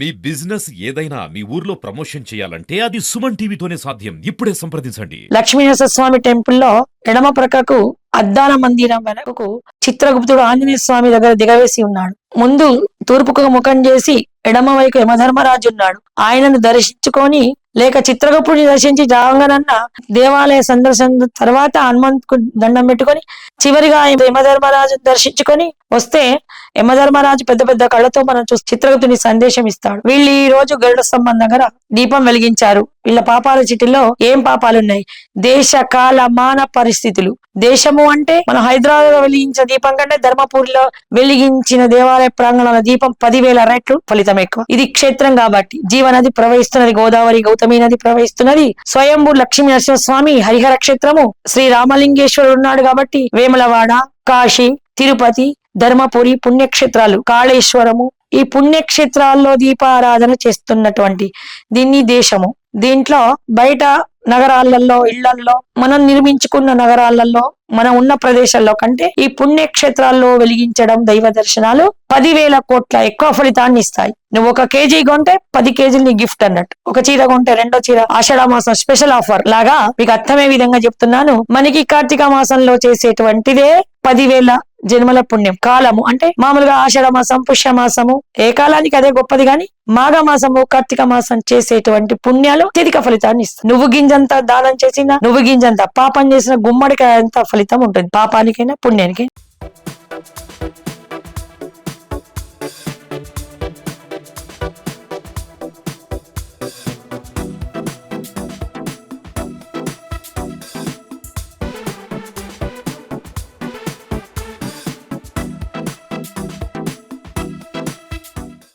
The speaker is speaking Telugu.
మీ బిజినెస్ ఏదైనా మీ ఊర్లో ప్రమోషన్ చేయాలంటే అది సుమన్ టీవీతోనే సాధ్యం. ఇప్పుడే సంప్రదించండి. లక్ష్మీనరసింహ స్వామి టెంపుల్లో ఎడమ ప్రక్కకు అద్దాల మందిరం వెనకకు చిత్రగుప్తుడు ఆంజనేయ స్వామి దగ్గర దిగవేసి ఉన్నాడు. ముందు తూర్పుకు ముఖం చేసి ఎడమ వైపు యమధర్మరాజు ఉన్నాడు. ఆయనను దర్శించుకొని లేక చిత్రగుప్తుడిని దర్శించి జావంగనన్న దేవాలయ సందర్శన తర్వాత హనుమంతుకు దండం పెట్టుకొని చివరిగా ఆయన యమధర్మరాజు దర్శించుకొని వస్తే యమధర్మరాజు పెద్ద పెద్ద కళ్ళతో మనం చూసి చిత్రగుప్తుని సందేశం ఇస్తాడు. వీళ్ళు ఈ రోజు గరుడ స్తంభం దగ్గర దీపం వెలిగించారు. వీళ్ళ పాపాల చిటిలో ఏం పాపాలు ఉన్నాయి దేశ కాల మాన పరిస్థితులు. దేశము అంటే మన హైదరాబాద్లో వెలిగించిన దీపం కంటే ధర్మపూరిలో వెలిగించిన దేవాలయ ప్రాంగణంలో దీపం పదివేల రెట్లు ఫలితం ఎక్కువ. ఇది క్షేత్రం కాబట్టి జీవనది ప్రవహిస్తున్నది గోదావరి గౌతమి నది ప్రవహిస్తున్నది. స్వయంభూ లక్ష్మీ నరసింహస్వామి హరిహర క్షేత్రము శ్రీ రామలింగేశ్వరుడు ఉన్నాడు కాబట్టి వేములవాడ కాశీ తిరుపతి ధర్మపురి పుణ్యక్షేత్రాలు కాళేశ్వరము ఈ పుణ్యక్షేత్రాల్లో దీపారాధన చేస్తున్నటువంటి దీన్ని దేశము. దీంట్లో బయట నగరాలలో ఇళ్ళల్లో మనం నిర్మించుకున్న నగరాలలో మనం ఉన్న ప్రదేశాల్లో కంటే ఈ పుణ్యక్షేత్రాల్లో వెలిగించడం దైవ దర్శనాలు పదివేల కోట్ల ఎక్కువ ఫలితాన్ని ఇస్తాయి. నువ్వు ఒక కేజీ కొంటే పది కేజీలు నీ గిఫ్ట్ అన్నట్టు. ఒక చీర కొంటే రెండో చీర. ఆషాఢ మాసం స్పెషల్ ఆఫర్ లాగా మీకు అర్థమే విధంగా చెప్తున్నాను. మనకి కార్తీక మాసంలో చేసేటువంటిదే పదివేల జన్మల పుణ్యం. కాలము అంటే మామూలుగా ఆషాఢ మాసం పుష్య మాసము ఏ కాలానికి అదే గొప్పది గాని మాఘ మాసము కార్తీక మాసం చేసేటువంటి పుణ్యాలు అత్యధిక ఫలితాన్ని ఇస్తాయి నువ్వు గింజంత దానం చేసిన నువ్వు గింజంత పాపం చేసిన గుమ్మడికాయ అంత ఫలితం ఉంటుంది. పాపానికైనా పుణ్యానికైనా.